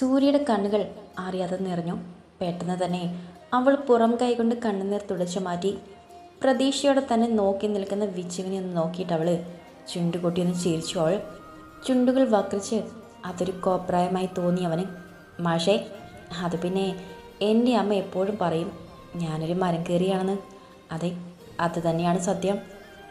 സൂര്യയുടെ കണ്ണുകൾ അറിയാതെ നിറഞ്ഞു. പെട്ടെന്ന് തന്നെ അവൾ പുറം കൈകൊണ്ട് കണ്ണുനീർ തുടച്ചു മാറ്റി. പ്രതീക്ഷയോടെ തന്നെ നോക്കി നിൽക്കുന്ന വിജുവിനെ ഒന്ന് നോക്കിയിട്ട് അവൾ ചുണ്ടുകൊട്ടിയൊന്ന് ചിരിച്ചു. അവൾ ചുണ്ടുകൾ വക്രിച്ച് അതൊരു കോപ്രായമായി തോന്നി അവന്. മാഷേ അത് പിന്നെ എന്റെ അമ്മ എപ്പോഴും പറയും ഞാനൊരു മരം കയറിയാണെന്ന്. അതെ അത് തന്നെയാണ് സത്യം.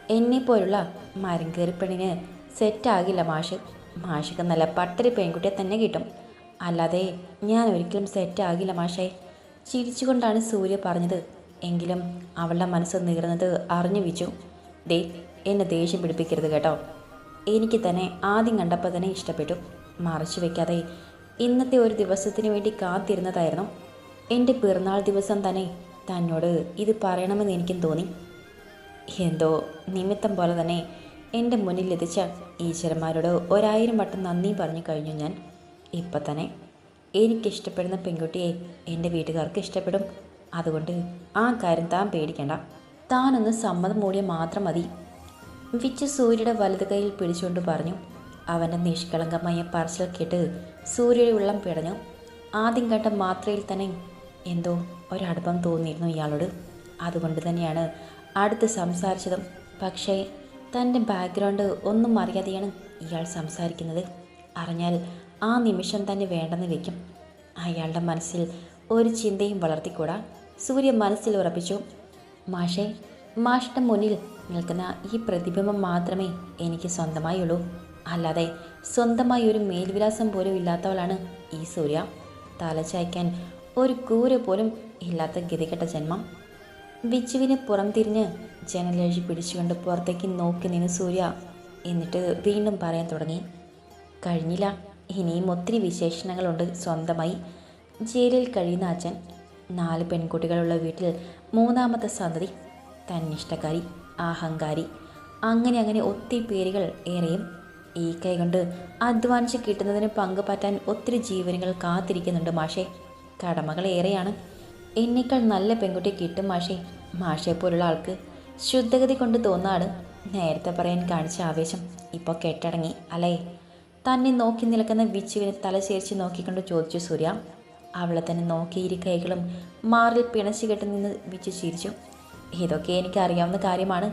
എന്നെപ്പോലുള്ള മരം കയറി പെണ്ണിന് സെറ്റാകില്ല മാഷ്. മാഷക്ക് നല്ല പട്ടരി പെൺകുട്ടിയെ തന്നെ കിട്ടും. അല്ലാതെ ഞാൻ ഒരിക്കലും സെറ്റ് സെറ്റാകില്ല മാഷേ. ചിരിച്ചുകൊണ്ടാണ് സൂര്യ പറഞ്ഞത്. എങ്കിലും അവളുടെ മനസ്സ് നീറുന്നത് അറിഞ്ഞു വെച്ചു ദേ എന്നെ ദേഷ്യം പിടിപ്പിക്കരുത് കേട്ടോ. എനിക്ക് തന്നെ ആദ്യം കണ്ടപ്പോൾ തന്നെ ഇഷ്ടപ്പെട്ടു. മറച്ചു വെക്കാതെ ഇന്നത്തെ ഒരു ദിവസത്തിന് വേണ്ടി കാത്തിരുന്നതായിരുന്നു. എന്റെ പിറന്നാൾ ദിവസം തന്നെ തന്നോട് ഇത് പറയണമെന്ന് എനിക്കും തോന്നി. എന്തോ നിമിത്തം പോലെ തന്നെ എന്റെ മുന്നിൽ എത്തിച്ച ഈശ്വരന്മാരോട് ഒരായിരം വട്ടം നന്ദി പറഞ്ഞു കഴിഞ്ഞു ഞാൻ. ഇപ്പം തന്നെ എനിക്കിഷ്ടപ്പെടുന്ന പെൺകുട്ടിയെ എന്റെ വീട്ടുകാർക്ക് ഇഷ്ടപ്പെടും. അതുകൊണ്ട് ആ കാര്യം താൻ പേടിക്കണ്ട. താനൊന്ന് സമ്മതം മൂടിയ മാത്രം മതി. വിച്ച് സൂര്യയുടെ വലത് കൈയിൽ പിടിച്ചുകൊണ്ട് പറഞ്ഞു. അവന്റെ നിഷ്കളങ്കമായ പറച്ചിൽ കേട്ട് സൂര്യയുടെ ഉള്ളം പിടഞ്ഞു. ആദ്യം കണ്ട മാത്രയിൽ തന്നെ എന്തോ ഒരടുപ്പം തോന്നിയിരുന്നു ഇയാളോട്. അതുകൊണ്ട് തന്നെയാണ് അടുത്ത് സംസാരിച്ചതും. പക്ഷേ തന്റെ ബാക്ക്ഗ്രൗണ്ട് ഒന്നും അറിയാതെയാണ് ഇയാൾ സംസാരിക്കുന്നത്. അറിഞ്ഞാൽ ആ നിമിഷം തന്നെ വേണ്ടെന്ന് വയ്ക്കും. അയാളുടെ മനസ്സിൽ ഒരു ചിന്തയും വളർത്തിക്കൂടാ. സൂര്യ മനസ്സിൽ ഉറപ്പിച്ചു മാഷേ മാഷിന്റെ മുന്നിൽ നിൽക്കുന്ന ഈ പ്രതിബിംബം മാത്രമേ എനിക്ക് സ്വന്തമായുള്ളൂ. അല്ലാതെ സ്വന്തമായി ഒരു മേൽവിലാസം പോലും ഇല്ലാത്തവളാണ് ഈ സൂര്യ. തലചായ്ക്കാൻ ഒരു കൂര പോലും ഇല്ലാത്ത ഗതികെട്ട ജന്മം. വിച്ചുവിനെ പുറംതിരിഞ്ഞ് ജനലേഴി പിടിച്ചുകൊണ്ട് പുറത്തേക്ക് നോക്കി നിന്ന് സൂര്യ. എന്നിട്ട് വീണ്ടും പറയാൻ തുടങ്ങി കഴിഞ്ഞില്ല. ഇനിയും ഒത്തിരി വിശേഷണങ്ങളുണ്ട് സ്വന്തമായി. ജയിലിൽ കഴിയുന്ന അച്ഛൻ നാല് പെൺകുട്ടികളുള്ള വീട്ടിൽ മൂന്നാമത്തെ സന്തതി തന്നിഷ്ടക്കാരി അഹങ്കാരി. അങ്ങനെ അങ്ങനെ ഒത്തിരി പേരുകൾ ഏറെയും ഈ കൈ കൊണ്ട് അധ്വാനിച്ച് കിട്ടുന്നതിന് പങ്കുപറ്റാൻ ഒത്തിരി ജീവനുകൾ കാത്തിരിക്കുന്നുണ്ട് മാഷേ. കടമകൾ ഏറെയാണ്. എന്നേക്കാൾ നല്ല പെൺകുട്ടി കിട്ടും മാഷേ. മാഷെ പോലുള്ള ആൾക്ക് ശുദ്ധഗതി കൊണ്ട് തോന്നാണ് നേരത്തെ പറയാൻ കാണിച്ച ആവേശം. ഇപ്പോൾ കെട്ടടങ്ങി അല്ലേ? തന്നെ നോക്കി നിൽക്കുന്ന വിച്ചുവിനെ തലചേരിച്ച് നോക്കിക്കൊണ്ട് ചോദിച്ചു സൂര്യ. അവളെ തന്നെ നോക്കി ഇരു കൈകളും മാറിൽ പിണച്ചു കെട്ടി നിന്ന് വിച്ചു ചിരിച്ചു. ഇതൊക്കെ എനിക്ക് അറിയാവുന്ന കാര്യമാണ്.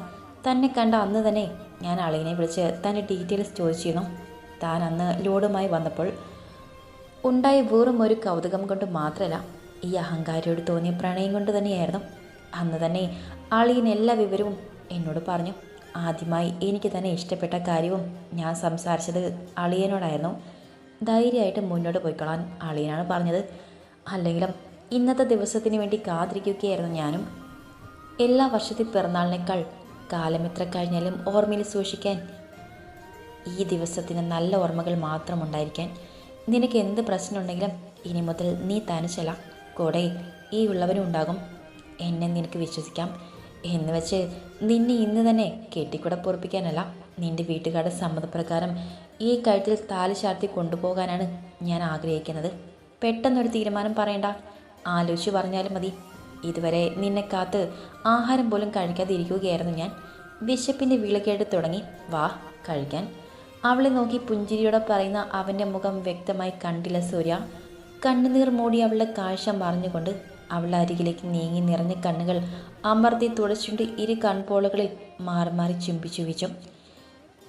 തന്നെ കണ്ട അന്ന് തന്നെ ഞാൻ അളിയനെ വിളിച്ച് തന്റെ ഡീറ്റെയിൽസ് ചോദിച്ചിരുന്നു. താൻ അന്ന് ലോഡുമായി വന്നപ്പോൾ ഉണ്ടായ വെറും ഒരു കൗതുകം കൊണ്ട് മാത്രമല്ല ഈ അഹങ്കാരിയോട് തോന്നിയ പ്രണയം കൊണ്ട് തന്നെയായിരുന്നു. അന്ന് തന്നെ അളിയൻ എല്ലാ വിവരവും എന്നോട് പറഞ്ഞു. ആദ്യമായി എനിക്ക് തന്നെ ഇഷ്ടപ്പെട്ട കാര്യവും ഞാൻ സംസാരിച്ചത് അളിയനോടായിരുന്നു. ധൈര്യമായിട്ട് മുന്നോട്ട് പോയിക്കൊള്ളാൻ അളിയനാണ് പറഞ്ഞത്. അല്ലെങ്കിലും ഇന്നത്തെ ദിവസത്തിന് വേണ്ടി കാത്തിരിക്കുകയായിരുന്നു ഞാനും. എല്ലാ വർഷത്തെ പിറന്നാളിനേക്കാൾ കാലം എത്ര കഴിഞ്ഞാലും ഓർമ്മയിൽ സൂക്ഷിക്കാൻ ഈ ദിവസത്തിന് നല്ല ഓർമ്മകൾ മാത്രം ഉണ്ടായിരിക്കാൻ നിനക്ക് എന്ത് പ്രശ്നമുണ്ടെങ്കിലും ഇനി മുതൽ നീ തനിച്ചല്ല. കൂടെ ഈ ഉള്ളവനും ഉണ്ടാകും. എന്നെ നിനക്ക് വിശ്വസിക്കാം. എന്ന് വെച്ച് നിന്നെ ഇന്ന് തന്നെ കെട്ടിക്കൂടെ പൊറപ്പിക്കാനല്ല നിന്റെ വീട്ടുകാരുടെ സമ്മതപ്രകാരം ഈ കഴുത്തിൽ താലി ചാർത്തി കൊണ്ടുപോകാനാണ് ഞാൻ ആഗ്രഹിക്കുന്നത്. പെട്ടെന്നൊരു തീരുമാനം പറയണ്ട. ആലോചിച്ച് പറഞ്ഞാലും മതി. ഇതുവരെ നിന്നെ കാത്ത് ആഹാരം പോലും കഴിക്കാതെ ഇരിക്കുകയായിരുന്നു ഞാൻ വിശപ്പിന്റെ വിളക്കേട്ട് തുടങ്ങി. വാ കഴിക്കാൻ. അവളെ നോക്കി പുഞ്ചിരിയോടെ പറയുന്ന അവന്റെ മുഖം വ്യക്തമായി കണ്ടില്ല സൂര്യ. കണ്ണുനീർ മൂടി അവളുടെ കാഴ്ച മറിഞ്ഞുകൊണ്ട് അവളുടെ അരികിലേക്ക് നീങ്ങി നിറഞ്ഞ കണ്ണുകൾ അമർത്തി തുടച്ചുകൊണ്ട് ഇരു കൺപോളുകളിൽ മാറി മാറി ചുംബിച്ചു വീച്ചു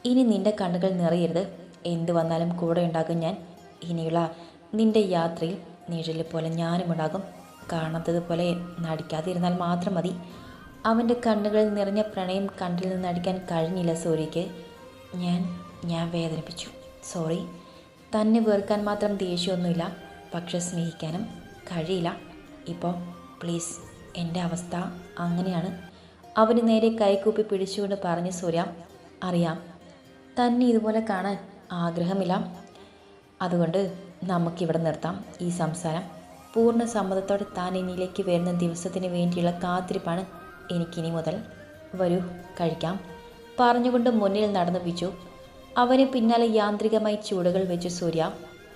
ഇനി നിന്റെ കണ്ണുകൾ നിറയരുത്. എന്തു വന്നാലും കൂടെ ഉണ്ടാകും ഞാൻ. ഇനിയുള്ള നിന്റെ യാത്രയിൽ നിഴൽ പോലെ ഞാനും ഉണ്ടാകും. കാണാത്തതുപോലെ നടിക്കാതിരുന്നാൽ മാത്രം മതി. അവന്റെ കണ്ണുകളിൽ നിറഞ്ഞ പ്രണയം കണ്ടിൽ നിന്ന് അടിക്കാൻ കഴിഞ്ഞില്ല സൂര്യയ്ക്ക്. ഞാൻ ഞാൻ വേദനിപ്പിച്ചു. സോറി. തന്നെ വെറുക്കാൻ മാത്രം ദേഷ്യമൊന്നുമില്ല. പക്ഷെ സ്നേഹിക്കാനും കഴിയില്ല. ഇപ്പോൾ പ്ലീസ് എന്റെ അവസ്ഥ അങ്ങനെയാണ്. അവന് നേരെ കൈകൂപ്പി പിടിച്ചുകൊണ്ട് പറഞ്ഞു സൂര്യ അറിയാം. തന്നെ ഇതുപോലെ കാണാൻ ആഗ്രഹമില്ല. അതുകൊണ്ട് നമുക്കിവിടെ നിർത്താം ഈ സംസാരം. പൂർണ സമ്മതത്തോടെ താൻ ഇനിയിലേക്ക് വരുന്ന ദിവസത്തിന് വേണ്ടിയുള്ള കാത്തിരിപ്പാണ് എനിക്കിനി മുതൽ. വരൂ കഴിക്കാം. പറഞ്ഞുകൊണ്ട് മുന്നിൽ നടന്നു വിച്ചു അവന് പിന്നാലെ യാന്ത്രികമായി ചൂടുകൾ വെച്ചു സൂര്യ.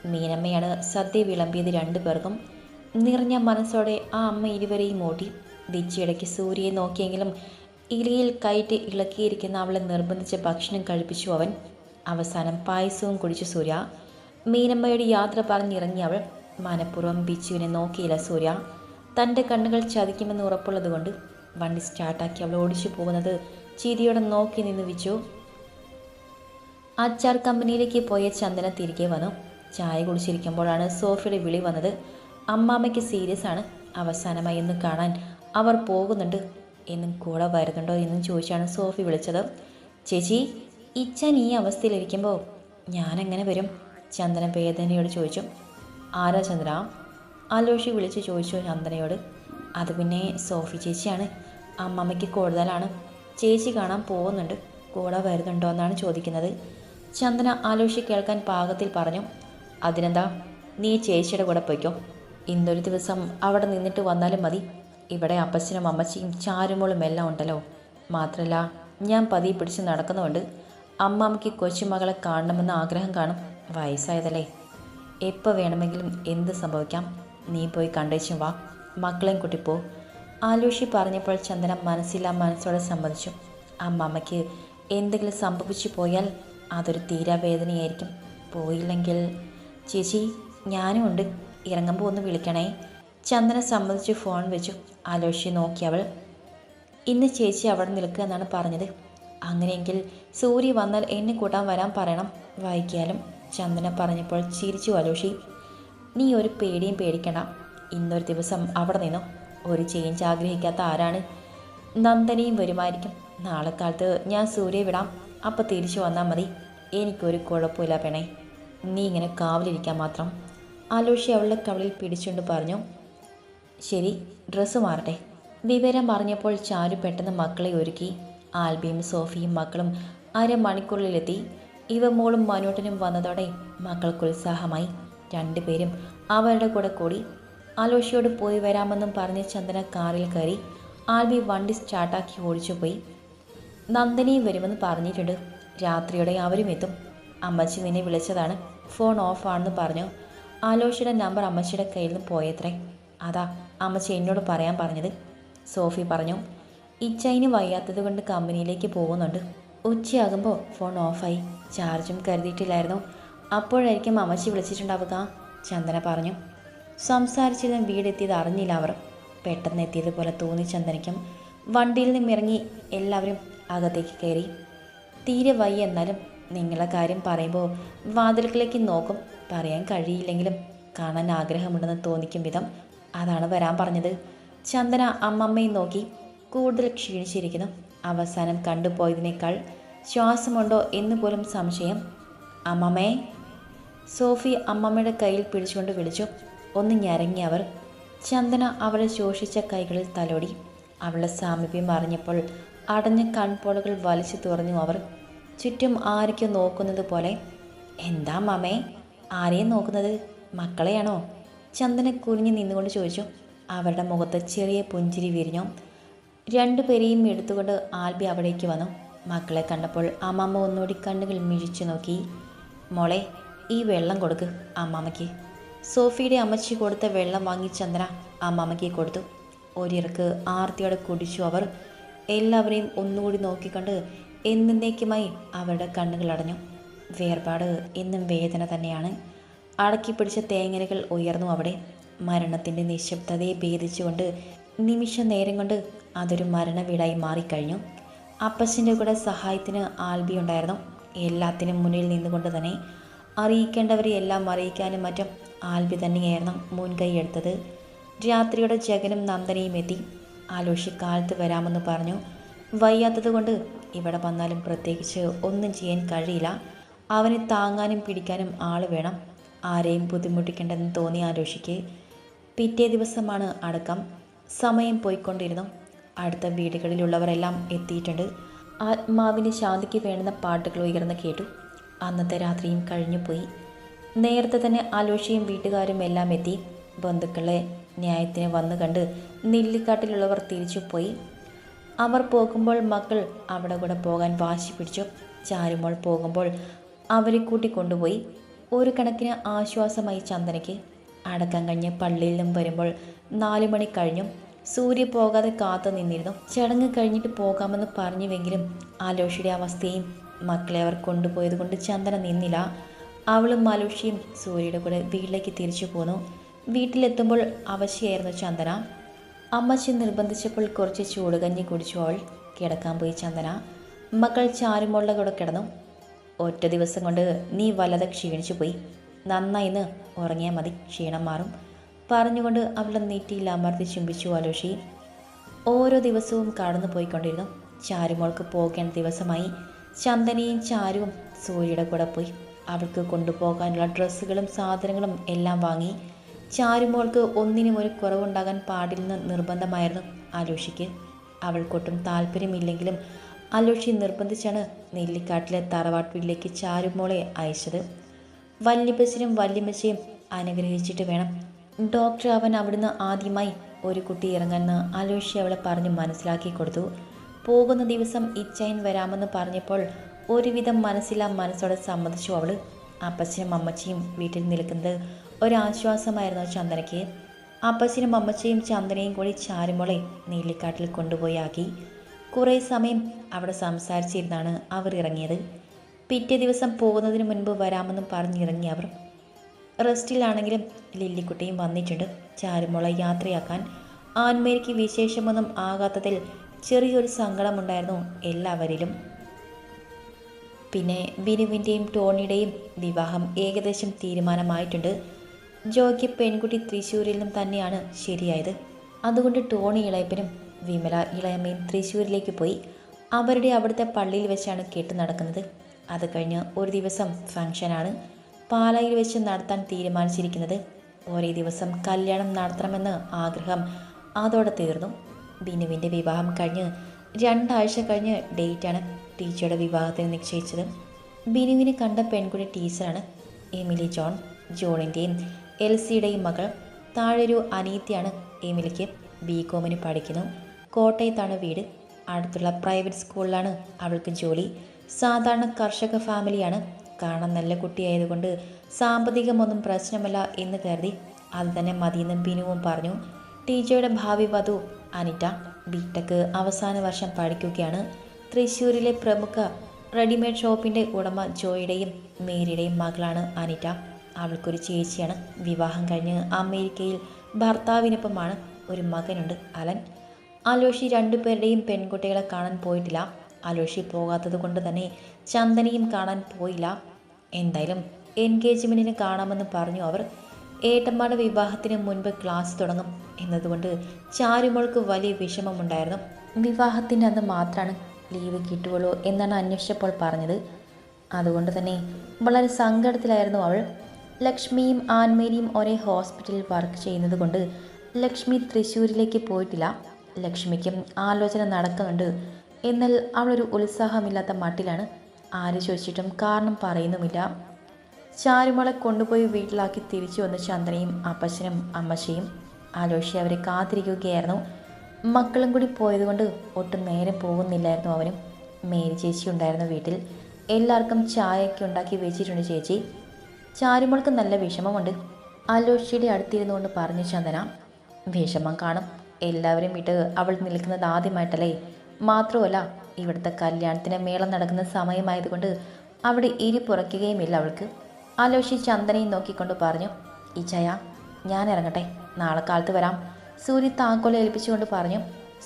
മീനമ്മയാണ് സദ്യ വിളമ്പിയത് രണ്ടു പേർക്കും നിറഞ്ഞ മനസ്സോടെ ആ അമ്മ ഇരുവരെയും ഓടി. ദിച്ചിയിടയ്ക്ക് സൂര്യയെ നോക്കിയെങ്കിലും ഇലയിൽ കയറ്റി ഇളക്കിയിരിക്കുന്ന അവളെ നിർബന്ധിച്ച് ഭക്ഷണം കഴിപ്പിച്ചു അവൻ. അവസാനം പായസവും കുടിച്ചു സൂര്യ. മീനമ്മയുടെ യാത്ര പറഞ്ഞിറങ്ങി അവൾ മനഃപൂർവം ബിച്ചുവിനെ നോക്കിയില്ല സൂര്യ. തന്റെ കണ്ണുകൾ ചതിക്കുമെന്ന് ഉറപ്പുള്ളതുകൊണ്ട് വണ്ടി സ്റ്റാർട്ടാക്കി അവൾ ഓടിച്ചു പോകുന്നത് ചിരിയോടെ നോക്കി നിന്ന് വിച്ചു. അച്ചാർ കമ്പനിയിലേക്ക് പോയ ചന്ദന തിരികെ വന്നു. ചായ കുടിച്ചിരിക്കുമ്പോഴാണ് സോഫിയുടെ വിളി വന്നത്. അമ്മാമ്മയ്ക്ക് സീരിയസ് ആണ്. അവസാനമായി ഇന്ന് കാണാൻ അവർ പോകുന്നുണ്ട് എന്നും കൂടെ വരുന്നുണ്ടോ എന്നും ചോദിച്ചാണ് സോഫി വിളിച്ചത്. ചേച്ചി ഇച്ചാൻ ഈ അവസ്ഥയിലിരിക്കുമ്പോൾ ഞാനെങ്ങനെ വരും? ചന്ദന വേദനയോട് ചോദിച്ചു. ആരാ ചന്ദ്ര ആലോഷി വിളിച്ച് ചോദിച്ചു ചന്ദനയോട്. അത് പിന്നെ സോഫി ചേച്ചിയാണ്. അമ്മമ്മയ്ക്ക് കൂടുതലാണ്. ചേച്ചി കാണാൻ പോകുന്നുണ്ട്. കൂടെ വരുന്നുണ്ടോ എന്നാണ് ചോദിക്കുന്നത്. ചന്ദന ആലോഷി കേൾക്കാൻ പാകത്തിൽ പറഞ്ഞു. അതിനെന്താ? നീ ചേച്ചിയുടെ കൂടെ പോയിക്കോ. ഇന്നൊരു ദിവസം അവിടെ നിന്നിട്ട് വന്നാലും മതി. ഇവിടെ അപ്പച്ചനും അമ്മച്ചിയും ചാരുമോളും എല്ലാം ഉണ്ടല്ലോ. മാത്രമല്ല ഞാൻ പതിയെ പിടിച്ച് നടക്കുന്നുണ്ട് അമ്മാമ്മയ്ക്ക് കൊച്ചുമകളെ കാണണമെന്ന് ആഗ്രഹം കാണും. വയസ്സായതല്ലേ. എപ്പോൾ വേണമെങ്കിലും എന്ത് സംഭവിക്കാം? നീ പോയി കണ്ടേച്ചും വാ. മക്കളെയും കൂട്ടിപ്പോ പോ. ആലോഷി പറഞ്ഞപ്പോൾ ചന്ദന മനസ്സില്ലാ മനസ്സോടെ സമ്മതിച്ചു. അമ്മാമ്മയ്ക്ക് എന്തെങ്കിലും സംഭവിച്ചു പോയാൽ അതൊരു തീരാവേദനയായിരിക്കും. പോയില്ലെങ്കിൽ ചേച്ചി ഞാനും ഉണ്ട്. ഇറങ്ങുമ്പോൾ ഒന്ന് വിളിക്കണേ. ചന്ദന സമ്മതിച്ച് ഫോൺ വെച്ച് ആലോചിച്ച് നോക്കി അവൾ. ഇന്ന് ചേച്ചി അവിടെ നിൽക്കുക എന്നാണ് പറഞ്ഞത്. അങ്ങനെയെങ്കിൽ സൂര്യ വന്നാൽ എന്നെ കൂട്ടാൻ വരാൻ പറയണം വായിക്കാലും ചന്ദന പറഞ്ഞപ്പോൾ ചിരിച്ചു ആലോഷി നീ ഒരു പേടിയും പേടിക്കണ്ട. ഇന്നൊരു ദിവസം അവിടെ നിന്നോ. ഒരു ചേഞ്ച് ആഗ്രഹിക്കാത്ത ആരാണ്? നന്ദനയും വരുമായിരിക്കും. നാളെ കാലത്ത് ഞാൻ സൂര്യ വിടാം. അപ്പോൾ തിരിച്ചു വന്നാൽ മതി. എനിക്കൊരു കുഴപ്പമില്ല പെണേ നീ ഇങ്ങനെ കാവലിരിക്കാൻ മാത്രം. ആലോഷി അവളുടെ കവളിൽ പിടിച്ചുകൊണ്ട് പറഞ്ഞു ശരി ഡ്രസ്സ് മാറട്ടെ. വിവരം അറിഞ്ഞപ്പോൾ ചാരു പെട്ടെന്ന് മക്കളെ ഒരുക്കി. ആൽബിയും സോഫിയും മക്കളും അരമണിക്കൂറിലെത്തി. ഇവ മോളും മനോട്ടനും വന്നതോടെ മക്കൾക്ക് ഉത്സാഹമായി. രണ്ടുപേരും അവരുടെ കൂടെ കൂടി. ആലോഷിയോട് പോയി വരാമെന്നും പറഞ്ഞ് ചന്ദന കാറിൽ കയറി. ആൽബി വണ്ടി സ്റ്റാർട്ടാക്കി ഓടിച്ചു പോയി. നന്ദനയും വരുമെന്ന് പറഞ്ഞിട്ടുണ്ട്. രാത്രിയോടെ അവരും എത്തും. അമ്മച്ചി നിന്നെ വിളിച്ചതാണ്. ഫോൺ ഓഫാണെന്ന് പറഞ്ഞു. ആലോഷിയുടെ നമ്പർ അമ്മച്ചിയുടെ കയ്യിൽ നിന്ന് പോയത്രേ. അതാ അമ്മച്ചി എന്നോട് പറയാൻ പറഞ്ഞത്. സോഫി പറഞ്ഞു ഇച്ചൈന് വയ്യാത്തത് കൊണ്ട് കമ്പനിയിലേക്ക് പോകുന്നുണ്ട്. ഉച്ചയാകുമ്പോൾ ഫോൺ ഓഫായി ചാർജും കരുതിയിട്ടില്ലായിരുന്നു. അപ്പോഴായിരിക്കും അമ്മച്ചി വിളിച്ചിട്ടുണ്ടാവുക ചന്ദന പറഞ്ഞു. സംസാരിച്ചിരുന്ന വീടെത്തിയത് അറിഞ്ഞില്ല അവർ. പെട്ടെന്ന് എത്തിയതുപോലെ തോന്നി ചന്ദനയ്ക്കും. വണ്ടിയിൽ നിന്നിറങ്ങി എല്ലാവരും അകത്തേക്ക് കയറി. തീരെ വയ്യ എന്നാലും നിങ്ങളെ കാര്യം പറയുമ്പോൾ വാതിൽക്കിലേക്ക് നോക്കും. പറയാൻ കഴിയില്ലെങ്കിലും കാണാൻ ആഗ്രഹമുണ്ടെന്ന് തോന്നിക്കും വിധം അതാണ് വരാൻ പറഞ്ഞത്. ചന്ദന അമ്മമ്മയും നോക്കി കൂടുതൽ ക്ഷീണിച്ചിരിക്കുന്നു. അവസാനം കണ്ടുപോയതിനേക്കാൾ ശ്വാസമുണ്ടോ എന്ന് പോലും സംശയം. അമ്മമ്മേ. സോഫി അമ്മമ്മയുടെ കയ്യിൽ പിടിച്ചുകൊണ്ട് വിളിച്ചു. ഒന്ന് ഞരങ്ങി അവർ. ചന്ദന അവളെ ശോഷിച്ച കൈകളിൽ തലോടി. അവളുടെ സാമീപ്യം അറിഞ്ഞപ്പോൾ അടഞ്ഞ കൺപോളകൾ വലിച്ചു തുറന്നു അവർ. ചുറ്റും ആരൊക്കെ നോക്കുന്നത് പോലെ. എന്താ മമ്മേ ആരെയും നോക്കുന്നത് മക്കളെയാണോ? ചന്ദന കുനിഞ്ഞ് നിന്നുകൊണ്ട് ചോദിച്ചു. അവരുടെ മുഖത്ത് ചെറിയ പുഞ്ചിരി വിരിഞ്ഞു. രണ്ടുപേരെയും എടുത്തുകൊണ്ട് ആൽബി അവിടേക്ക് വന്നു. മക്കളെ കണ്ടപ്പോൾ അമ്മമ്മ ഒന്നുകൂടി കണ്ണുകൾ മിഴിച്ചു നോക്കി. മോളെ ഈ വെള്ളം കൊടുക്ക് അമ്മാമ്മയ്ക്ക്. സോഫിയുടെ അമ്മച്ചി കൊടുത്ത വെള്ളം വാങ്ങി ചന്ദ്ര അമ്മാമ്മയ്ക്ക് കൊടുത്തു. ഒരിറക്ക് ആർത്തിയോടെ കുടിച്ചു അവർ. എല്ലാവരെയും ഒന്നുകൂടി നോക്കിക്കൊണ്ട് എന്നേക്കുമായി അവരുടെ കണ്ണുകൾ അടഞ്ഞു. വേർപാട് എന്നും വേദന തന്നെയാണ്. അടക്കി പിടിച്ച തേങ്ങലുകൾ ഉയർന്നു അവിടെ. മരണത്തിന്റെ നിശബ്ദതയെ ഭേദിച്ചുകൊണ്ട് നിമിഷ നേരം കൊണ്ട് അതൊരു മരണവീടായി മാറിക്കഴിഞ്ഞു. അപ്പച്ചന്റെ കൂടെ സഹായത്തിന് ആൽബി ഉണ്ടായിരുന്നു. എല്ലാത്തിനും മുന്നിൽ നിന്നുകൊണ്ട് തന്നെ അറിയിക്കേണ്ടവരെ എല്ലാം അറിയിക്കാനും മറ്റും ആൽബി തന്നെയായിരുന്നു മുൻകൈ എടുത്തത്. രാത്രിയുടെ ജഗനും നന്ദനയും എത്തി. ആലോഷി കാലത്ത് വരാമെന്ന് പറഞ്ഞു. വയ്യാത്തത് കൊണ്ട് ഇവിടെ വന്നാലും പ്രത്യേകിച്ച് ഒന്നും ചെയ്യാൻ കഴിയില്ല. അവനെ താങ്ങാനും പിടിക്കാനും ആൾ വേണം. ആരെയും ബുദ്ധിമുട്ടിക്കേണ്ടെന്ന് തോന്നി ആലോഷിക്ക് പിറ്റേ ദിവസമാണ് അടക്കം. സമയം പോയിക്കൊണ്ടിരുന്നു. അടുത്ത വീടുകളിലുള്ളവരെല്ലാം എത്തിയിട്ടുണ്ട്. ആത്മാവിന്റെ ശാന്തിക്ക് വേണ്ടുന്ന പാട്ടുകൾ ഉയർന്ന് കേട്ടു. അന്നത്തെ രാത്രിയും കഴിഞ്ഞുപോയി നേരത്തെ തന്നെ ആലോഷിയും വീട്ടുകാരും എല്ലാം എത്തി. ബന്ധുക്കളെ ന്യായത്തിന് വന്നു കണ്ട് നെല്ലിക്കാട്ടിലുള്ളവർ തിരിച്ചുപോയി അവർ പോകുമ്പോൾ മക്കൾ അവിടെ കൂടെ പോകാൻ വാശി പിടിച്ചു. ചാരുമോൾ പോകുമ്പോൾ അവരെ കൂട്ടി കൊണ്ടുപോയി ഒരു കണക്കിന് ആശ്വാസമായി ചന്ദനയ്ക്ക് അടക്കം കഴിഞ്ഞ് പള്ളിയിൽ നിന്നും വരുമ്പോൾ നാലു മണി കഴിഞ്ഞും സൂര്യ പോകാതെ കാത്തു നിന്നിരുന്നു. ചടങ്ങ് കഴിഞ്ഞിട്ട് പോകാമെന്ന് പറഞ്ഞുവെങ്കിലും ആലോഷിയുടെ അവസ്ഥയും മക്കളെ അവർ കൊണ്ടുപോയത് കൊണ്ട് ചന്ദന നിന്നില്ല. അവളും മലുഷിയും സൂര്യയുടെ കൂടെ വീട്ടിലേക്ക് തിരിച്ചു പോന്നു. വീട്ടിലെത്തുമ്പോൾ അവശയായിരുന്നു ചന്ദന. അമ്മച്ചി നിർബന്ധിച്ചപ്പോൾ കുറച്ച് ചൂടുകഞ്ഞി കുടിച്ചു അവൾ. കിടക്കാൻ പോയി ചന്ദന. മക്കൾ ചാരുമുള്ള കൂടെ കിടന്നു. ഒറ്റ ദിവസം കൊണ്ട് നീ വല്ലതെ ക്ഷീണിച്ചു പോയി. നന്നായി നന്നായിന്ന് ഉറങ്ങിയാൽ മതി ക്ഷീണം മാറും. പറഞ്ഞുകൊണ്ട് അവളുടെ നീറ്റിയിൽ അമർത്തി ചുംബിച്ചു ആലോഷി ഓരോ ദിവസവും കടന്നു പോയിക്കൊണ്ടിരുന്നു. ചാരുമോൾക്ക് പോകേണ്ട ദിവസമായി. ചന്ദനയും ചാരുവും സൂര്യയുടെ കൂടെ പോയി. അവൾക്ക് കൊണ്ടുപോകാനുള്ള ഡ്രസ്സുകളും സാധനങ്ങളും എല്ലാം വാങ്ങി. ചാരുമോൾക്ക് ഒന്നിനും ഒരു കുറവുണ്ടാകാൻ പാടില്ലെന്ന് നിർബന്ധമായിരുന്നു ആലോഷിക്ക് അവൾക്കൊട്ടും താല്പര്യമില്ലെങ്കിലും ആലോഷി നിർബന്ധിച്ചാണ് നെല്ലിക്കാട്ടിലെ തറവാട്ട് ചാരുമോളെ അയച്ചത്. വല്യപ്പച്ചനും വല്യമ്മച്ചയും അനുഗ്രഹിച്ചിട്ട് വേണം. ഡോക്ടർ അവൻ അവിടുന്ന് ആദ്യമായി ഒരു കുട്ടി ഇറങ്ങാമെന്ന് അലോഷി അവളെ പറഞ്ഞ് മനസ്സിലാക്കി കൊടുത്തു. പോകുന്ന ദിവസം ഇച്ചയൻ വരാമെന്ന് പറഞ്ഞപ്പോൾ ഒരുവിധം മനസ്സിലാ മനസ്സോടെ സമ്മതിച്ചു അവൾ അപ്പച്ചനും അമ്മച്ചയും വീട്ടിൽ നിൽക്കുന്നത് ഒരാശ്വാസമായിരുന്നു ചന്ദനയ്ക്ക്. അപ്പച്ചനും അമ്മച്ചയും ചന്ദനയും കൂടി ചാരുമോളെ നീലിക്കാട്ടിൽ കൊണ്ടുപോയി ആക്കി കുറേ സമയം അവിടെ സംസാരിച്ചിരുന്നാണ് അവർ ഇറങ്ങിയത്. പിറ്റേ ദിവസം പോകുന്നതിന് മുൻപ് വരാമെന്നും പറഞ്ഞിറങ്ങി അവർ. റെസ്റ്റിലാണെങ്കിലും ലില്ലിക്കുട്ടിയും വന്നിട്ടുണ്ട്. ചാരുമുള യാത്രയാക്കാൻ. ആൻമേരിക്ക് വിശേഷമൊന്നും ആകാത്തതിൽ ചെറിയൊരു സങ്കടമുണ്ടായിരുന്നു എല്ലാവരിലും. പിന്നെ ബിനുവിന്റെയും ടോണിയുടെയും വിവാഹം ഏകദേശം തീരുമാനമായിട്ടുണ്ട്. ജോയ്ക്ക് പെൺകുട്ടി തൃശ്ശൂരിൽ നിന്നും തന്നെയാണ് ശരിയായത്. അതുകൊണ്ട് ടോണി ഇളയപ്പനും വിമല ഇളയമ്മയും തൃശ്ശൂരിലേക്ക് പോയി. അവരുടെ അവിടുത്തെ പള്ളിയിൽ വെച്ചാണ് കെട്ട് നടക്കുന്നത്. അത് കഴിഞ്ഞ് ഒരു ദിവസം ഫംഗ്ഷനാണ് പാലായിൽ വെച്ച് നടത്താൻ തീരുമാനിച്ചിരിക്കുന്നത്. ഒരേ ദിവസം കല്യാണം നടത്തണമെന്ന് ആഗ്രഹം അതോടെ തീർന്നു. ബിനുവിന്റെ വിവാഹം കഴിഞ്ഞ് രണ്ടാഴ്ച കഴിഞ്ഞ് ഡേറ്റാണ് ടീച്ചറുടെ വിവാഹത്തിന് നിശ്ചയിച്ചത്. ബിനുവിനെ കണ്ട പെൺകുട്ടി ടീച്ചറാണ് എമിലി ജോൺ. ജോണിന്റെയും എൽസിയുടെയും മകൾ താഴൊരു അനീത്തിയാണ് എമിലിക്ക് ബി കോമിന് പഠിക്കുന്നു. കോട്ടയത്താണ് വീട്. അടുത്തുള്ള പ്രൈവറ്റ് സ്കൂളിലാണ് അവൾക്ക് ജോലി. സാധാരണ കർഷക ഫാമിലിയാണ്. കാണാൻ നല്ല കുട്ടിയായതുകൊണ്ട് സാമ്പത്തികമൊന്നും പ്രശ്നമല്ല എന്ന് കരുതി അത് തന്നെ മതിയെന്ന് ബിനുവും പറഞ്ഞു. ടീച്ചറുടെ ഭാവി വധു അനിറ്റ ബിടെക് അവസാന വർഷം പഠിക്കുകയാണ്. തൃശ്ശൂരിലെ പ്രമുഖ റെഡിമെയ്ഡ് ഷോപ്പിന്റെ ഉടമ ജോയുടെയും മേരിയുടെയും മകളാണ് അനിറ്റ. അവൾക്കൊരു ചേച്ചിയാണ്. വിവാഹം കഴിഞ്ഞ് അമേരിക്കയിൽ ഭർത്താവിനൊപ്പമാണ് ഒരു മകനുണ്ട് അലൻ. അലോഷി രണ്ടുപേരുടെയും പെൺകുട്ടികളെ കാണാൻ പോയിട്ടില്ല. അലോഷി പോകാത്തത് കൊണ്ട് തന്നെ ചന്ദനയും കാണാൻ പോയില്ല. എന്തായാലും എൻഗേജ്മെന്റിന് കാണാമെന്ന് പറഞ്ഞു അവർ. ഏട്ടന്മാരുടെ വിവാഹത്തിന് മുൻപ് ക്ലാസ് തുടങ്ങും എന്നതുകൊണ്ട് ചാരുമോൾക്ക് വലിയ വിഷമമുണ്ടായിരുന്നു. വിവാഹത്തിന്റെ അന്ന് മാത്രമാണ് ലീവ് കിട്ടുകയുള്ളൂ എന്നാണ് അന്വേഷിച്ചപ്പോൾ പറഞ്ഞത്. അതുകൊണ്ട് തന്നെ വളരെ സങ്കടത്തിലായിരുന്നു അവൾ. ലക്ഷ്മിയും ആൻമേരിയും ഒരേ ഹോസ്പിറ്റലിൽ വർക്ക് ചെയ്യുന്നത് കൊണ്ട് ലക്ഷ്മി തൃശ്ശൂരിലേക്ക് പോയിട്ടില്ല. ലക്ഷ്മിക്കും ആലോചന നടക്കുന്നുണ്ട്. എന്നാൽ അവളൊരു ഉത്സാഹമില്ലാത്ത മട്ടിലാണ്. ആര് ചോദിച്ചിട്ടും കാരണം പറയുന്നുമില്ല. ചാരുമളെ കൊണ്ടുപോയി വീട്ടിലാക്കി തിരിച്ചു വന്ന ചന്ദ്രനെയും അപ്പച്ചനും അമ്മച്ചയും ആലോചി അവരെ കാത്തിരിക്കുകയായിരുന്നു. മക്കളും കൂടി പോയതുകൊണ്ട് ഒട്ടും നേരം പോകുന്നില്ലായിരുന്നു അവനും. മേരി ചേച്ചി ഉണ്ടായിരുന്നു വീട്ടിൽ എല്ലാവർക്കും ചായയൊക്കെ ഉണ്ടാക്കി വെച്ചിട്ടുണ്ട് ചേച്ചി. ചാരുമോൾക്ക് നല്ല വിഷമമുണ്ട്. ആലോചിയുടെ അടുത്തിരുന്നുകൊണ്ട് പറഞ്ഞു ചന്ദന വിഷമം കാണും. എല്ലാവരും വിട്ട് അവൾ നിൽക്കുന്നത് ആദ്യമായിട്ടല്ലേ? മാത്രമല്ല ഇവിടുത്തെ കല്യാണത്തിന് മേളം നടക്കുന്ന സമയമായതുകൊണ്ട് അവിടെ ഇരി പുറയ്ക്കുകയുമില്ല അവൾക്ക്. ആലോചി ചന്ദനയും നോക്കിക്കൊണ്ട് പറഞ്ഞു ഇച്ചയ ഞാൻ ഇറങ്ങട്ടെ. നാളെ കാലത്ത് വരാം. സൂര്യ താക്കോല ഏൽപ്പിച്ചുകൊണ്ട് പറഞ്ഞു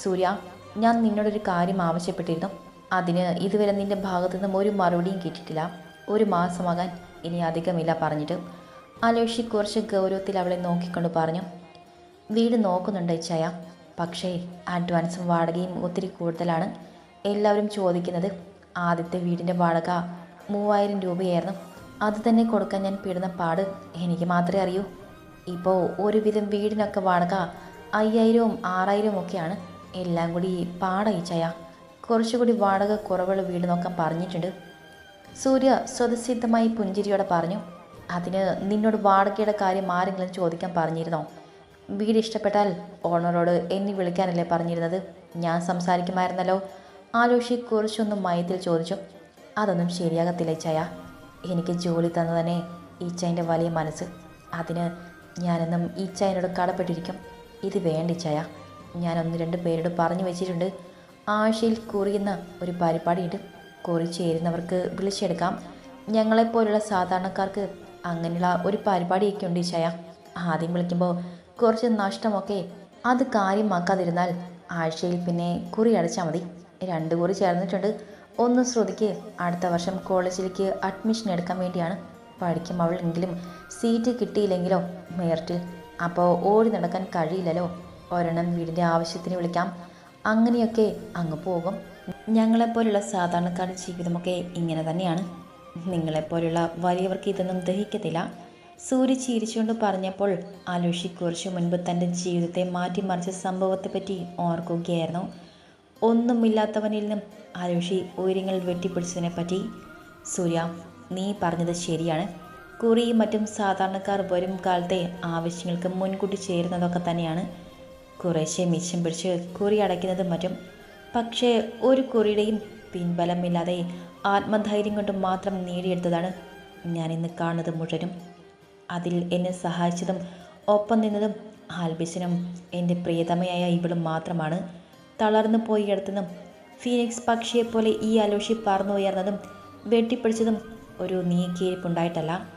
സൂര്യ ഞാൻ നിന്നോടൊരു കാര്യം ആവശ്യപ്പെട്ടിരുന്നു. അതിന് ഇതുവരെ നിന്റെ ഭാഗത്തു നിന്നും ഒരു മറുപടിയും കിട്ടിയിട്ടില്ല ഒരു മാസമാകാൻ ഇനി അധികമില്ല പറഞ്ഞിട്ട് ആലോഷി കുറച്ച് ഗൗരവത്തിൽ അവളെ നോക്കിക്കൊണ്ട് പറഞ്ഞു വീട് നോക്കുന്നുണ്ട് ചയ. പക്ഷേ അഡ്വാൻസും വാടകയും ഒത്തിരി കൂടുതലാണ്. എല്ലാവരും ചോദിക്കുന്നത് ആദ്യത്തെ വീടിന്റെ വാടക മൂവായിരം രൂപയായിരുന്നു. അത് തന്നെ കൊടുക്കാൻ ഞാൻ പെടുന്ന പാട് എനിക്ക് മാത്രമേ അറിയൂ. ഇപ്പോൾ ഒരുവിധം വീടിനൊക്കെ വാടക അയ്യായിരവും ആറായിരവും ഒക്കെയാണ്. എല്ലാം കൂടി പാടായി ചയ. കുറച്ചുകൂടി വാടക കുറവുള്ള വീട് നോക്കാൻ പറഞ്ഞിട്ടുണ്ട്. സൂര്യ സ്വതസിദ്ധമായി പുഞ്ചിരിയോടെ പറഞ്ഞു അതിന് നിന്നോട് വാടകയുടെ കാര്യം ആരെങ്കിലും ചോദിക്കാൻ പറഞ്ഞിരുന്നോ? വീട് ഇഷ്ടപ്പെട്ടാൽ ഓണറോട് എന്നെ വിളിക്കാനല്ലേ പറഞ്ഞിരുന്നത്? ഞാൻ സംസാരിക്കുമായിരുന്നല്ലോ. ആലോഷി കുറച്ചൊന്നും മയത്തിൽ ചോദിച്ചു. അതൊന്നും ശരിയാകത്തില്ല ചയ എനിക്ക് ജോലി തന്നതന്നെ ഈച്ചന്റെ വലിയ മനസ്സ്. അതിന് ഞാനെന്നും ഈച്ചയനോട് കടപ്പെട്ടിരിക്കും. ഇത് വേണ്ട ചയ ഞാൻ ഒന്ന് രണ്ട് പേരോട് പറഞ്ഞു വെച്ചിട്ടുണ്ട്. ആഴ്ചയിൽ കുറിയുന്ന ഒരു പരിപാടിയുണ്ട്. കുറി ചേരുന്നവർക്ക് വിളിച്ചെടുക്കാം. ഞങ്ങളെപ്പോലുള്ള സാധാരണക്കാർക്ക് അങ്ങനെയുള്ള ഒരു പരിപാടിയൊക്കെ ഉണ്ട് ചയ ആദ്യം വിളിക്കുമ്പോൾ കുറച്ച് നഷ്ടമൊക്കെ അത് കാര്യമാക്കാതിരുന്നാൽ ആഴ്ചയിൽ പിന്നെ കുറി അടച്ചാൽ മതി. രണ്ട് കുറി ചേർന്നിട്ടുണ്ട്. ഒന്ന് ശ്രുതിക്ക് അടുത്ത വർഷം കോളേജിലേക്ക് അഡ്മിഷൻ എടുക്കാൻ വേണ്ടിയാണ്. പഠിക്കും അവളെങ്കിലും സീറ്റ് കിട്ടിയില്ലെങ്കിലോ മേറിറ്റിൽ അപ്പോൾ ഓടി നടക്കാൻ കഴിയില്ലല്ലോ. ഒരെണ്ണം വീടിന്റെ ആവശ്യത്തിന് വിളിക്കാം. അങ്ങനെയൊക്കെ അങ്ങ് പോകും. ഞങ്ങളെപ്പോലുള്ള സാധാരണക്കാരുടെ ജീവിതമൊക്കെ ഇങ്ങനെ തന്നെയാണ്. നിങ്ങളെപ്പോലുള്ള വലിയവർക്ക് ഇതൊന്നും ദഹിക്കത്തില്ല. സൂര്യ ചിരിച്ചുകൊണ്ട് പറഞ്ഞപ്പോൾ ആലോഷി കുറച്ചു മുൻപ് തന്റെ ജീവിതത്തെ മാറ്റിമറിച്ച സംഭവത്തെപ്പറ്റി ഓർക്കുകയായിരുന്നു. ഒന്നുമില്ലാത്തവനിൽ നിന്നും ആലോഷി ഉയരങ്ങൾ വെട്ടിപ്പിടിച്ചതിനെ പറ്റി സൂര്യ നീ പറഞ്ഞത് ശരിയാണ്. കുറിയും മറ്റും സാധാരണക്കാർ വരും കാലത്തെ ആവശ്യങ്ങൾക്ക് മുൻകൂട്ടി ചേരുന്നതൊക്കെ തന്നെയാണ്. കുറേശ്ശെ മിച്ചം പിടിച്ച് കുറി അടയ്ക്കുന്നതും മറ്റും. പക്ഷേ ഒരു കുറിയുടെയും പിൻബലമില്ലാതെ ആത്മധൈര്യം കൊണ്ട് മാത്രം നേടിയെടുത്തതാണ് ഞാൻ ഇന്ന് കാണുന്നത് മുഴുവനും. അതിൽ എന്നെ സഹായിച്ചതും ഒപ്പം നിന്നതും ആൽബിസിനും എന്റെ പ്രിയതമയായ ഇവളും മാത്രമാണ്. തളർന്നു പോയിടത്തുനിന്നും ഫീനിക്സ് പക്ഷിയെപ്പോലെ ഈ അലോഷി പറന്നുയർന്നതും വെട്ടിപ്പിടിച്ചതും ഒരു നീക്കിയിരിപ്പുണ്ടായിട്ടല്ല.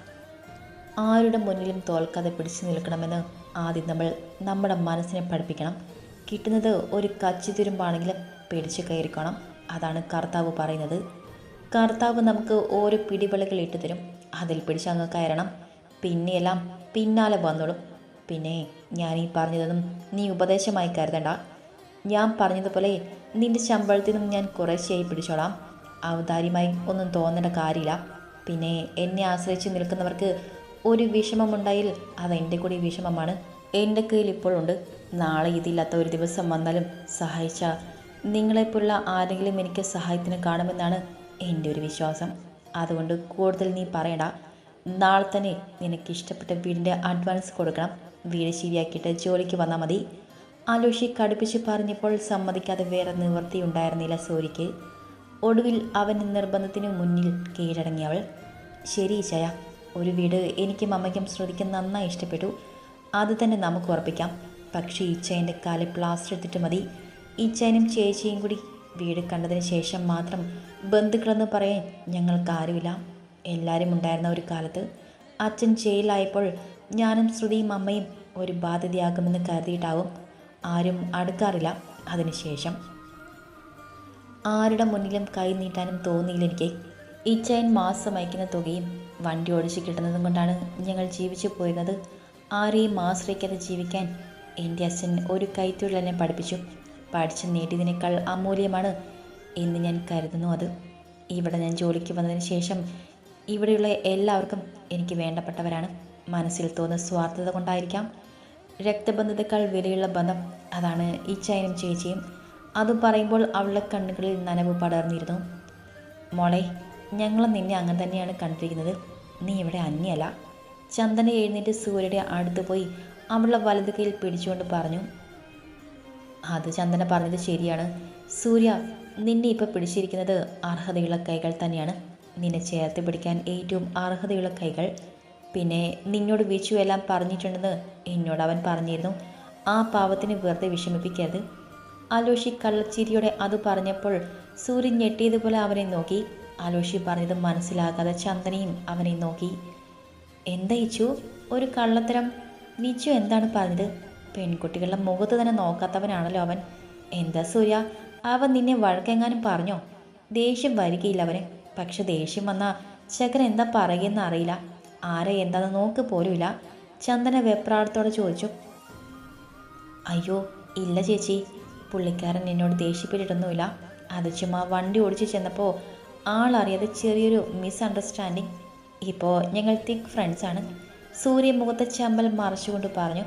ആരുടെ മുന്നിലും തോൽക്കാതെ പിടിച്ചു നിൽക്കണമെന്ന് ആദ്യം നമ്മൾ നമ്മുടെ മനസ്സിനെ പഠിപ്പിക്കണം. കിട്ടുന്നത് ഒരു കച്ചി തുരുമ്പാണെങ്കിലും പിടിച്ചു കയറിക്കണം. അതാണ് കർത്താവ് പറയുന്നത്. കർത്താവ് നമുക്ക് ഓരോ പിടിവളികൾ ഇട്ട് തരും അതിൽ പിടിച്ചങ്ങ് കയറണം. പിന്നെയെല്ലാം പിന്നാലെ വന്നോളും. പിന്നെ ഞാൻ ഈ പറഞ്ഞതൊന്നും നീ ഉപദേശമായി കരുതണ്ട. ഞാൻ പറഞ്ഞതുപോലെ നിന്റെ ശമ്പളത്തിൽ നിന്നും ഞാൻ കുറേശ്ശേരി പിടിച്ചോളാം. ഔദാര്യമായി ഒന്നും തോന്നേണ്ട കാര്യമില്ല. പിന്നെ എന്നെ ആശ്രയിച്ച് നിൽക്കുന്നവർക്ക് ഒരു വിഷമമുണ്ടായിൽ അതെന്റെ കൂടി വിഷമമാണ്. എന്റെ കയ്യിൽ ഇപ്പോഴുണ്ട്. നാളെ ഇതില്ലാത്ത ഒരു ദിവസം വന്നാലും സഹായിച്ച നിങ്ങളെപ്പോലുള്ള ആരെങ്കിലും എനിക്ക് സഹായത്തിന് കാണുമെന്നാണ് എന്റെ ഒരു വിശ്വാസം. അതുകൊണ്ട് കൂടുതൽ നീ പറയണ്ട. നാളെ തന്നെ നിനക്ക് ഇഷ്ടപ്പെട്ട വീടിന്റെ അഡ്വാൻസ് കൊടുക്കണം. വീട് ശരിയാക്കിയിട്ട് ജോലിക്ക് വന്നാൽ മതി. ആലോഷി കടുപ്പിച്ച് പറഞ്ഞപ്പോൾ സമ്മതിക്കാതെ വേറെ നിവൃത്തിയുണ്ടായിരുന്നില്ല സോരിക്ക് ഒടുവിൽ അവന്റെ നിർബന്ധത്തിന് മുന്നിൽ കീഴടങ്ങിയവൾ ശരി ചയ ഒരു വീട് എനിക്കും അമ്മയ്ക്കും ശ്രുതിക്കും നന്നായി ഇഷ്ടപ്പെട്ടു. അത് തന്നെ നമുക്ക് ഉറപ്പിക്കാം. പക്ഷേ ഇച്ചയന്റെ കാലിൽ പ്ലാസ്റ്റർ എടുത്തിട്ട് മതി. ഇച്ചയനും ചേച്ചിയും കൂടി വീട് കണ്ടതിന് ശേഷം മാത്രം ബന്ധുക്കളെന്ന് പറയാൻ ഞങ്ങൾക്ക് ആരുമില്ല. എല്ലാവരും ഉണ്ടായിരുന്ന ഒരു കാലത്ത് അച്ഛൻ ജയിലായപ്പോൾ ഞാനും ശ്രുതിയും അമ്മയും ഒരു ബാധ്യതയാകുമെന്ന് കരുതിയിട്ടാവും ആരും അടുക്കാറില്ല അതിനുശേഷം. ആരുടെ മുന്നിലും കൈ നീട്ടാനും തോന്നിയില്ല എനിക്ക്. ഇച്ചയൻ മാസം അയക്കുന്ന തുകയും വണ്ടി ഓടിച്ച് കിട്ടുന്നതും കൊണ്ടാണ് ഞങ്ങൾ ജീവിച്ചു പോയിരുന്നത്. ആരെയും ആശ്രയിക്കാതെ ജീവിക്കാൻ എന്റെ അച്ഛൻ ഒരു കൈത്തൊഴിൽ എന്നെ പഠിപ്പിച്ചു. പഠിച്ച് നേടിയതിനേക്കാൾ അമൂല്യമാണ് എന്ന് ഞാൻ കരുതുന്നു അത്. ഇവിടെ ഞാൻ ജോലിക്ക് വന്നതിന് ശേഷം ഇവിടെയുള്ള എല്ലാവർക്കും എനിക്ക് വേണ്ടപ്പെട്ടവരാണ്. മനസ്സിൽ തോന്നുന്ന സ്വാർത്ഥത കൊണ്ടായിരിക്കാം. രക്തബന്ധത്തെക്കാൾ വിലയുള്ള ബന്ധം അതാണ് ഈ ഇച്ചായനും ചേച്ചിയും. അത് പറയുമ്പോൾ അവളുടെ കണ്ണുകളിൽ നനവ് പടർന്നിരുന്നു. മോളെ ഞങ്ങൾ നിന്നെ അങ്ങനെ തന്നെയാണ് കണ്ടിരിക്കുന്നത്. നീ ഇവിടെ അന്യല്ല. ചന്ദന എഴുന്നേറ്റ് സൂര്യയുടെ അടുത്ത് പോയി അവളുടെ വലത് കൈയിൽ പിടിച്ചുകൊണ്ട് പറഞ്ഞു അത് ചന്ദന പറഞ്ഞത് ശരിയാണ്. സൂര്യ നിന്നെ ഇപ്പോൾ പിടിച്ചിരിക്കുന്നത് അർഹതയുള്ള കൈകൾ തന്നെയാണ്. നിന്നെ ചേർത്ത് പിടിക്കാൻ ഏറ്റവും അർഹതയുള്ള കൈകൾ. പിന്നെ നിന്നോട് വിച്ചു എല്ലാം പറഞ്ഞിട്ടുണ്ടെന്ന് എന്നോട് അവൻ പറഞ്ഞിരുന്നു. ആ പാവത്തിന് വെറുതെ വിഷമിപ്പിക്കരുത്. ആലോഷി കള്ളച്ചിരിയോടെ അത് പറഞ്ഞപ്പോൾ സൂര്യൻ ഞെട്ടിയതുപോലെ അവനെ നോക്കി. ആലോഷി പറഞ്ഞത് മനസ്സിലാകാതെ ചന്ദനയും അവനെ നോക്കി. എന്താ ഇച്ചു ഒരു കള്ളത്തരം. നിച്ചു എന്താണ് പറഞ്ഞത്? പെൺകുട്ടികളുടെ മുഖത്ത് തന്നെ നോക്കാത്തവനാണല്ലോ അവൻ. എന്താ സൂര്യ? അവൻ നിന്നെ വഴക്കെങ്ങാനും പറഞ്ഞോ? ദേഷ്യം വരികയില്ല അവന്. പക്ഷെ ദേഷ്യം വന്നാൽ ചകൻ എന്താ പറയുന്ന അറിയില്ല. ആരെ എന്താണെന്ന് നോക്ക് പോലുമില്ല. ചന്ദന വെപ്രാളത്തോടെ ചോദിച്ചു. അയ്യോ ഇല്ല ചേച്ചി. പുള്ളിക്കാരൻ എന്നോട് ദേഷ്യപ്പെട്ടിട്ടൊന്നുമില്ല. അത് ചുമ്മാ വണ്ടി ഓടിച്ചു ചെന്നപ്പോൾ ആളറിയാതെ ചെറിയൊരു മിസ് അണ്ടർസ്റ്റാൻഡിങ് ഇപ്പോൾ ഞങ്ങൾ തിക് ഫ്രണ്ട്സാണ് സൂര്യ മുഖത്തെ ചമ്പൽ മറച്ചുകൊണ്ട് പറഞ്ഞു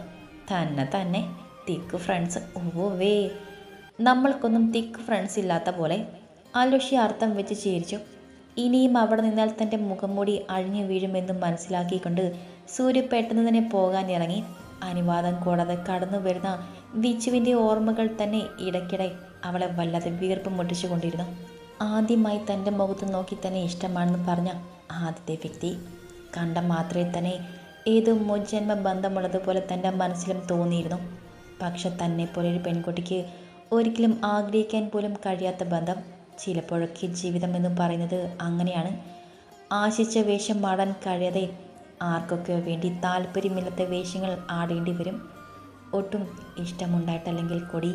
തന്നെ തന്നെ. തിക്ക് ഫ്രണ്ട്സ് ഓ വേ നമ്മൾക്കൊന്നും തിക്ക് ഫ്രണ്ട്സ് ഇല്ലാത്ത പോലെ അലുഷി അർത്ഥം വെച്ച് ചിരിച്ചു. ഇനിയും അവിടെ നിന്നാൽ തന്റെ മുഖംമൂടി അഴിഞ്ഞു വീഴുമെന്നും മനസ്സിലാക്കിക്കൊണ്ട് സൂര്യ പെട്ടെന്ന് തന്നെ പോകാനിറങ്ങി. അനുവാദം കൂടാതെ കടന്നു വരുന്ന വിച്ചുവിന്റെ ഓർമ്മകൾ തന്നെ ഇടയ്ക്കിടെ അവളെ വല്ലാതെ വീർപ്പ് മുട്ടിച്ചുകൊണ്ടിരുന്നു. ആദ്യമായി തന്റെ മുഖത്ത് നോക്കി തന്നെ ഇഷ്ടമാണെന്ന് പറഞ്ഞ ആദ്യത്തെ വ്യക്തി. കണ്ട മാത്രമേ തന്നെ ഏതോ മുജന്മ ബന്ധമുള്ളതുപോലെ തന്റെ മനസ്സിലും തോന്നിയിരുന്നു. പക്ഷെ തന്നെ പോലെ ഒരു പെൺകുട്ടിക്ക് ഒരിക്കലും ആഗ്രഹിക്കാൻ പോലും കഴിയാത്ത ബന്ധം ചിലപ്പോഴൊക്കെ ജീവിതം എന്ന് പറയുന്നത് അങ്ങനെയാണ്. ആശിച്ച വേഷം മാടാൻ കഴിയാതെ ആർക്കൊക്കെ വേണ്ടി താല്പര്യമില്ലാത്ത വേഷങ്ങൾ ആടേണ്ടി വരും. ഒട്ടും ഇഷ്ടമുണ്ടായിട്ടല്ലെങ്കിൽ കൊടി